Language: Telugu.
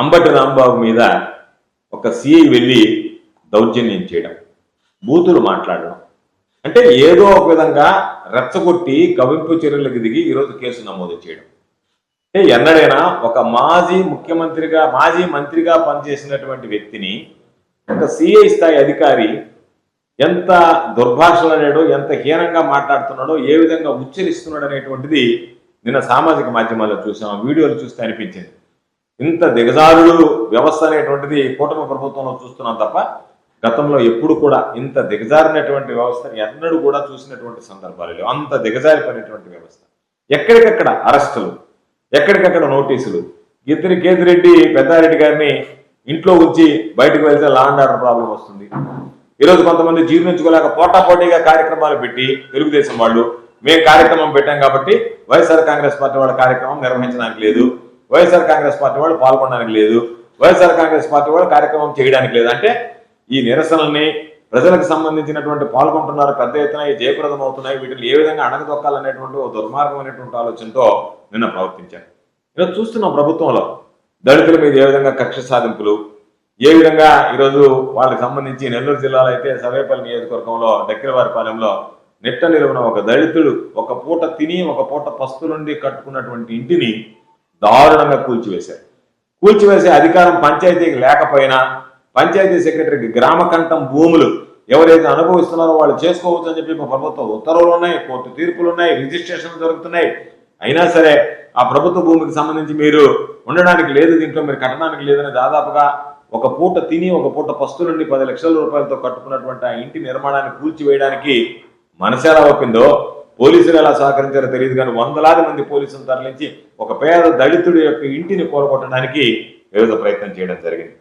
అంబటి రాంబాబు మీద ఒక సిఐ వెళ్ళి దౌర్జన్యం చేయడం బూతులు మాట్లాడడం. అంటే ఏదో ఒక విధంగా రెచ్చగొట్టి కవింపు చర్యలకు దిగి ఈరోజు కేసు నమోదు చేయడం. అంటే ఎన్నడైనా ఒక మాజీ ముఖ్యమంత్రిగా మాజీ మంత్రిగా పనిచేసినటువంటి వ్యక్తిని ఒక సిఐ స్థాయి అధికారి ఎంత దుర్భాషలాడాడో ఎంత హీనంగా మాట్లాడుతున్నాడో ఏ విధంగా ఉచ్చరిస్తున్నాడు అనేటువంటిది నిన్న సామాజిక మాధ్యమాల్లో చూసాం. వీడియోలు చూస్తే అనిపించింది. ఇంత దిగజారుడు వ్యవస్థ అనేటువంటిది కూటమి ప్రభుత్వంలో చూస్తున్నాం తప్ప గతంలో ఎప్పుడు కూడా ఇంత దిగజారినటువంటి వ్యవస్థను ఎన్నడూ కూడా చూసినటువంటి సందర్భాలు లేవు. అంత దిగజారిపోయినటువంటి వ్యవస్థ. ఎక్కడికక్కడ అరెస్టులు ఎక్కడికక్కడ నోటీసులు. ఇద్దరి కేతిరెడ్డి పెద్దారెడ్డి గారిని ఇంట్లో ఉంచి బయటకు వెళ్తే లా అండ్ ఆర్డర్ ప్రాబ్లం వస్తుంది. ఈరోజు కొంతమంది జీర్ణించుకోలేక పోటాపోటీగా కార్యక్రమాలు పెట్టి తెలుగుదేశం వాళ్ళు మేము కార్యక్రమం పెట్టాం కాబట్టి వైఎస్ఆర్ కాంగ్రెస్ పార్టీ వాళ్ళ కార్యక్రమం నిర్వహించడానికి లేదు. వైఎస్ఆర్ కాంగ్రెస్ పార్టీ వాళ్ళు పాల్గొనడానికి లేదు. వైఎస్ఆర్ కాంగ్రెస్ పార్టీ వాళ్ళు కార్యక్రమం చేయడానికి లేదు. అంటే ఈ నిరసనల్ని ప్రజలకు సంబంధించినటువంటి పాల్గొంటున్నారు పెద్ద ఎత్తున ఈ జయప్రదం అవుతున్నాయి. వీటిని ఏ విధంగా అణగదొక్కాలనేటువంటి దుర్మార్గం దుర్మార్గమైనటువంటి ఆలోచనతో నిన్న ప్రవర్తించాను ఈరోజు చూస్తున్నాం ప్రభుత్వంలో దళితుల మీద ఏ విధంగా కక్ష సాధింపులు ఏ విధంగా ఈరోజు వాళ్ళకి సంబంధించి నెల్లూరు జిల్లాలో అయితే సర్వేపల్లి నియోజకవర్గంలో డక్కిరవారిపాలెంలో నెట్ట నిలువున ఒక దళితుడు ఒక పూట తిని ఒక పూట పస్తులుండి కట్టుకున్నటువంటి ఇంటిని దారుణంగా కూల్చివేశారు. కూల్చివేసే అధికారం పంచాయతీకి లేకపోయినా పంచాయతీ సెక్రటరీకి గ్రామ కంఠం భూములు ఎవరైతే అనుభవిస్తున్నారో వాళ్ళు చేసుకోవచ్చు అని చెప్పి మా ప్రభుత్వం ఉత్తర్వులు ఉన్నాయి కోర్టు తీర్పులు ఉన్నాయి రిజిస్ట్రేషన్ జరుగుతున్నాయి. అయినా సరే ఆ ప్రభుత్వ భూమికి సంబంధించి మీరు ఉండడానికి లేదు దీంట్లో మీరు కట్టడానికి లేదని దాదాపుగా ఒక పూట తిని ఒక పూట పస్తు నుండి పది లక్షల రూపాయలతో కట్టుకున్నటువంటి ఆ ఇంటి నిర్మాణాన్ని కూల్చివేయడానికి మనసేలా ఒప్పిందో పోలీసులు ఎలా సహకరించారో తెలియదు కానీ వందలాది మంది పోలీసులను తరలించి ఒక పేద దళితుడి యొక్క ఇంటిని కోరగొట్టడానికి వివిధ ప్రయత్నం చేయడం జరిగింది.